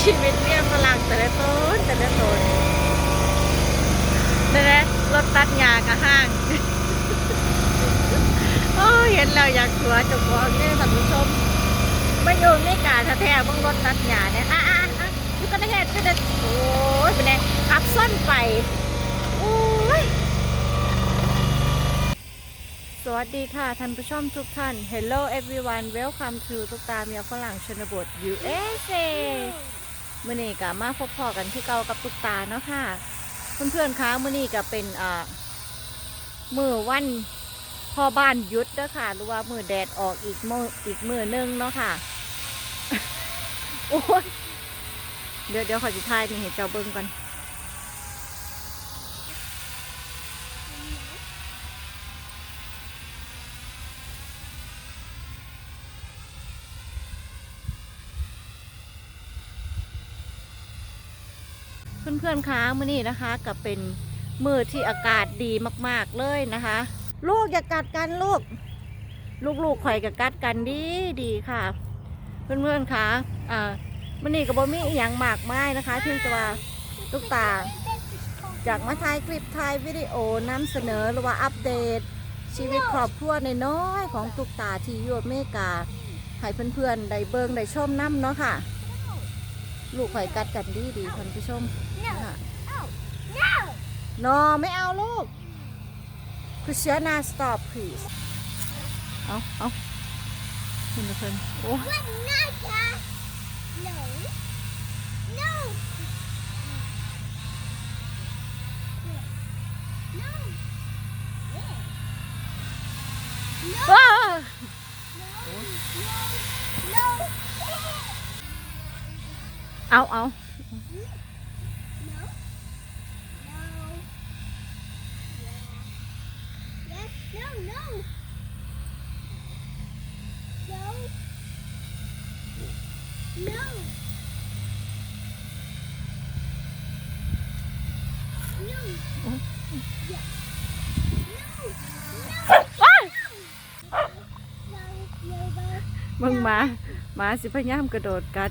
ชีวิตเรียบฝรั่งแต่ละต้นแต่ละต้นนี่นะรถตัดหญ้ากับห้าง โอ้เห็นเราอยากสวยจุกบอกเนี่ยท่าผู้ชมไม่โยนไม่กาแท้ๆบ้างรถตัดหญ้าเนี่ยอะอะอะยุกันแท้ๆก็จะโอ้ยเป็นไงขับซ่อนไปโอ้ยสวัสดีค่ะ ท่านผู้ชมทุกท่าน Hello everyone welcome to ตุ๊กตาเมียฝรั่งชนบท USA มื่อนี้กับมาพบพอกันที่เก่ากับตุกตาเนาะค่ะเพื่อนๆคะมื่อนี้ก็เป็นอ่ามือวันพ่อบ้านยุดเด้อค่ะหรือว่ามือแดดออกอีกมืออีกมือหนึงเนาะค่ะโอ้ยเดี๋ยวเดี๋ยวขอจิทายนี่เห็นเจ้าเบิ้งก่อน เพื่อนๆคะมื่อนี้นะคะกับเป็นมือที่อากาศดีมากๆเลยนะคะ ลูกอย่ากัดกันลูก ลูกๆข่อยกับกัดกันดีดีค่ะ เพื่อนๆคะอ่ามันนี่กับบมีอหย่างมากมายนะคะที่จะว่าลูกตาจากมาถ่ายคลิปถ่ายวิดีโอนำเสนอหรือว่าอัปเดต ชีวิตครอบครัวในน้อยของตุกตาที่อยูอเมริกาให้เพื่อนๆได้เบิงได้ชมน้ำเนาะค่ะ ลูกข่อยกัดกันดีดีๆท่านผู้ชมค่ะนอไม่เอาลูกคือเชื้อนา stop please เอาเอาเพื่อนเพื่อนโอ้ But not that. No. No. No. No. ว้า No. เอาเอา No. Yes. No. No. No. No. No. Yes. No. No. ว้า No. No. No. มึงมา มาสิพยายามกระโดดกัด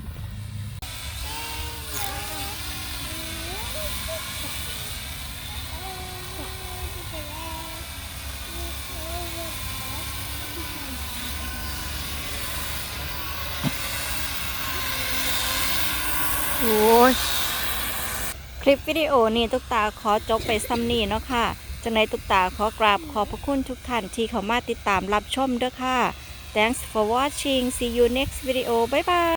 โอ้ยคลิปวิดีโอนี้ตุ๊กตาขอจบไปซ้ำนี้เนาะค่ะจังในตุ๊กตาขอกราบขอบพระคุณทุกท่านที่เข้ามาติดตามรับชมเด้อค่ะ Thanks for watching see you next video bye bye